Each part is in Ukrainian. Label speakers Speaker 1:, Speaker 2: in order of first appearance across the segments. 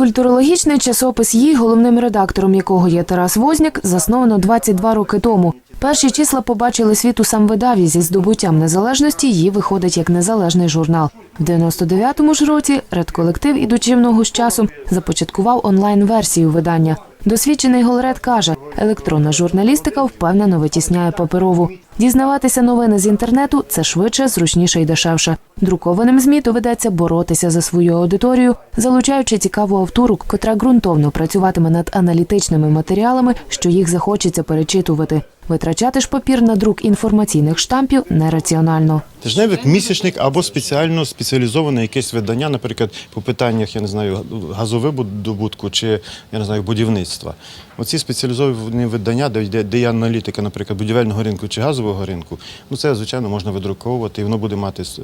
Speaker 1: Культурологічний часопис «Їй», головним редактором якого є Тарас Возняк, засновано 22 роки тому. Перші числа побачили світ у самвидаві зі здобуттям незалежності. Її виходить як незалежний журнал. В 99-му ж році редколектив, ідучи в ногу з часом, започаткував онлайн-версію видання. Досвідчений голред каже, електронна журналістика впевнено витісняє паперову. Дізнаватися новини з інтернету це швидше, зручніше і дешевше. Друкованим змі доведеться боротися за свою аудиторію, залучаючи цікаву автору, котра ґрунтовно працюватиме над аналітичними матеріалами, що їх захочеться перечитувати. Витрачати ж папір на друк інформаційних штампів нераціонально.
Speaker 2: Тижневик, місячник або спеціально спеціалізоване якесь видання, наприклад, по питаннях, я не знаю, газовидобутку чи я не знаю, будівництва. Оці спеціалізовані видання, де де є аналітика, наприклад, будівельного ринку чи газового ринку, ну це звичайно можна видруковувати і воно буде мати е,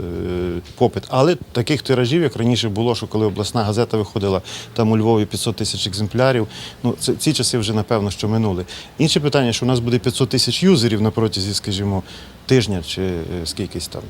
Speaker 2: попит. Але таких тиражів, як раніше було, що коли обласна газета виходила там у Львові 500 тисяч екземплярів, ну це ці часи вже напевно що минули. Інше питання, що у нас буде 500 тисяч юзерів на протязі, скажімо, тижня чи е, скількись там.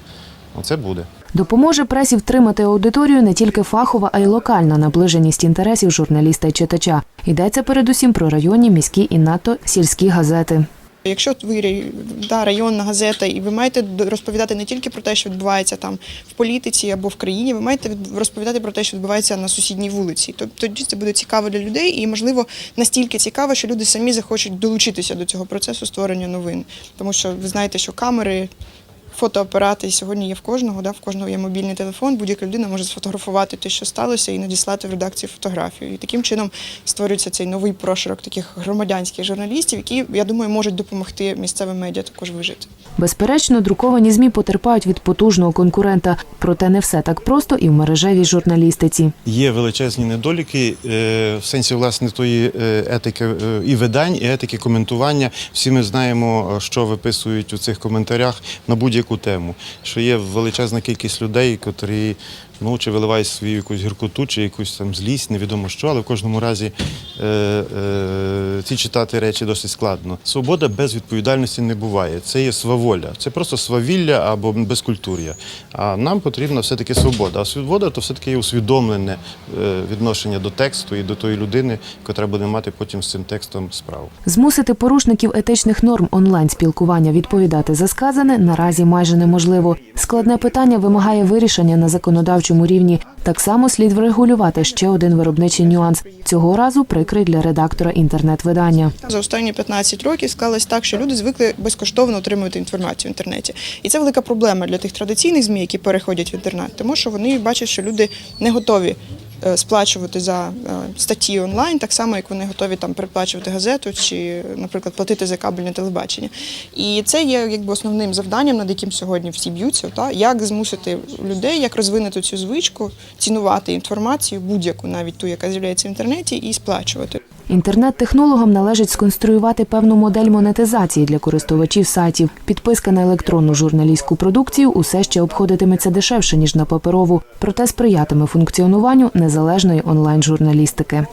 Speaker 2: Оце буде.
Speaker 1: Допоможе пресі втримати аудиторію не тільки фахова, а й локальна наближеність інтересів журналіста і читача. Йдеться передусім про районні, міські і НАТО сільські газети.
Speaker 3: Якщо ви да, районна газета, і ви маєте розповідати не тільки про те, що відбувається там в політиці або в країні, ви маєте від- розповідати про те, що відбувається на сусідній вулиці. Тоді це буде цікаво для людей і, можливо, настільки цікаво, що люди самі захочуть долучитися до цього процесу створення новин. Тому що ви знаєте, що камери. Фотоапарати сьогодні є в кожного, да, в кожного є мобільний телефон. Будь-яка людина може сфотографувати те, що сталося, і надіслати в редакцію фотографію. І таким чином створюється цей новий прошарок таких громадянських журналістів, які, я думаю, можуть допомогти місцевим медіа також вижити.
Speaker 1: Безперечно, друковані змі потерпають від потужного конкурента, проте не все так просто і в мережевій журналістиці.
Speaker 2: Є величезні недоліки е, в сенсі власне тої е, етики е, і видань, і етики коментування. Всі ми знаємо, що виписують у цих коментарях на будь-яку тему. Що є величезна кількість людей, котрі ну чи виливають свою якусь гіркоту, чи якусь там злість, невідомо що, але в кожному разі е, е, ці читати речі досить складно. Свобода без відповідальності не буває. Це є сваволя, це просто свавілля або безкультур'я. А нам потрібна все-таки свобода. А свобода то все-таки є усвідомлене е, відношення до тексту і до тої людини, яка буде мати потім з цим текстом справу.
Speaker 1: Змусити порушників етичних норм онлайн спілкування відповідати за сказане наразі майже неможливо. Складне питання вимагає вирішення на законодавчому рівні. Так само слід врегулювати ще один виробничий нюанс. Цього разу прикрий для редактора інтернет-видання.
Speaker 3: За останні 15 років склалось так, що люди звикли безкоштовно отримувати інформацію в інтернеті. І це велика проблема для тих традиційних ЗМІ, які переходять в інтернет, тому що вони бачать, що люди не готові. Е, Сплачувати за е, статті онлайн, так само як вони готові там переплачувати газету чи, наприклад, платити за кабельне телебачення. І це є якби основним завданням, над яким сьогодні всі б'ються. Та як змусити людей, як розвинути цю звичку, цінувати інформацію, будь-яку, навіть ту, яка з'являється в інтернеті, і сплачувати.
Speaker 1: Інтернет-технологам належить сконструювати певну модель монетизації для користувачів сайтів. Підписка на електронну журналістську продукцію усе ще обходитиметься дешевше ніж на паперову, проте сприятиме функціонуванню незалежної онлайн-журналістики.